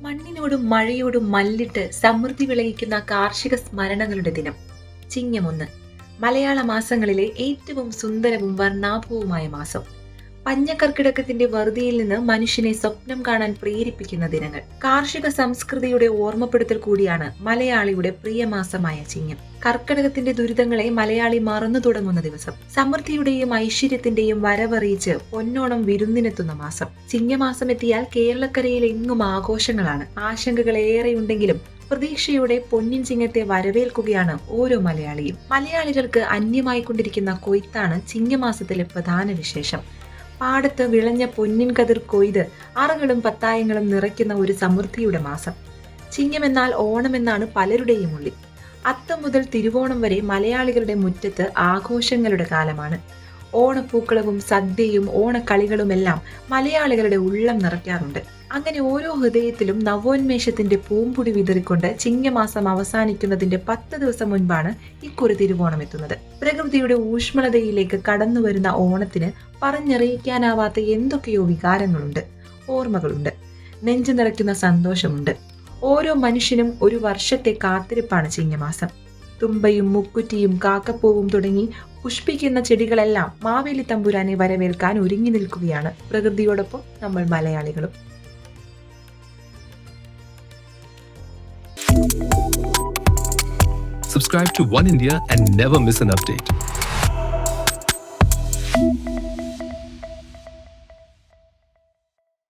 മണ്ണിനോടും മഴയോടും മല്ലിട്ട് സമൃദ്ധി വിളയിക്കുന്ന കാർഷിക സ്മരണകളുടെ ദിനം. ചിങ്ങമൊന്ന്. മലയാള മാസങ്ങളിലെ ഏറ്റവും സുന്ദരവും വർണാഭവുമായ മാസം. പഞ്ഞക്കർക്കിടകത്തിന്റെ വറുതിയിൽ നിന്ന് മനുഷ്യനെ സ്വപ്നം കാണാൻ പ്രേരിപ്പിക്കുന്ന ദിനങ്ങൾ. കാർഷിക സംസ്കൃതിയുടെ ഓർമ്മപ്പെടുത്തൽ കൂടിയാണ് മലയാളിയുടെ പ്രിയമാസമായ ചിങ്ങം. കർക്കിടകത്തിന്റെ ദുരിതങ്ങളെ മലയാളി മറന്നു തുടങ്ങുന്ന ദിവസം സമൃദ്ധിയുടെയും ഐശ്വര്യത്തിന്റെയും വരവറിയിച്ച് പൊന്നോണം വിരുന്നിനെത്തുന്ന മാസം. ചിങ്ങമാസം എത്തിയാൽ കേരളക്കരയിൽ എങ്ങും ആഘോഷങ്ങളാണ്. ആശങ്കകൾ ഏറെയുണ്ടെങ്കിലും പ്രതീക്ഷയുടെ പൊന്നിൻ ചിങ്ങത്തെ വരവേൽക്കുകയാണ് ഓരോ മലയാളിയും. മലയാളികൾക്ക് അന്യമായിക്കൊണ്ടിരിക്കുന്ന കൊയ്ത്താണ് ചിങ്ങമാസത്തിലെ പ്രധാന വിശേഷം. പാടത്ത് വിളഞ്ഞ പൊന്നിൻ കതിർ കൊയ്ത് അറകളും പത്തായങ്ങളും നിറയ്ക്കുന്ന ഒരു സമൃദ്ധിയുടെ മാസം. ചിങ്ങമെന്നാൽ ഓണമെന്നാണ് പലരുടെയും ഉള്ളിൽ. അത്തം മുതൽ തിരുവോണം വരെ മലയാളികളുടെ മുറ്റത്ത് ആഘോഷങ്ങളുടെ കാലമാണ്. ഓണപ്പൂക്കളവും സദ്യയും ഓണക്കളികളുമെല്ലാം മലയാളികളുടെ ഉള്ളം നിറയ്ക്കാറുണ്ട്. അങ്ങനെ ഓരോ ഹൃദയത്തിലും നവോന്മേഷത്തിന്റെ പൂമ്പുടി വിതറിക്കൊണ്ട് ചിങ്ങമാസം അവസാനിക്കുന്നതിന്റെ പത്ത് ദിവസം മുൻപാണ് ഇക്കുറി തിരുവോണം എത്തുന്നത് പ്രകൃതിയുടെ ഊഷ്മളതയിലേക്ക് കടന്നു വരുന്ന ഓണത്തിന് പറഞ്ഞറിയിക്കാനാവാത്ത എന്തൊക്കെയോ വികാരങ്ങളുണ്ട് ഓർമ്മകളുണ്ട് നെഞ്ചു നിറയ്ക്കുന്ന സന്തോഷമുണ്ട്. ഓരോ മനുഷ്യനും ഒരു വർഷത്തെ കാത്തിരിപ്പാണ് ചിങ്ങമാസം. തുമ്പയും മുക്കുറ്റിയും കാക്കപ്പൂവും തുടങ്ങി പുഷ്പിക്കുന്ന ചെടികളെല്ലാം മാവേലി തമ്പുരാനെ വരവേൽക്കാൻ ഒരുങ്ങി നിൽക്കുകയാണ് പ്രകൃതിയോടൊപ്പം നമ്മൾ മലയാളികളും Subscribe to One India and never miss an update.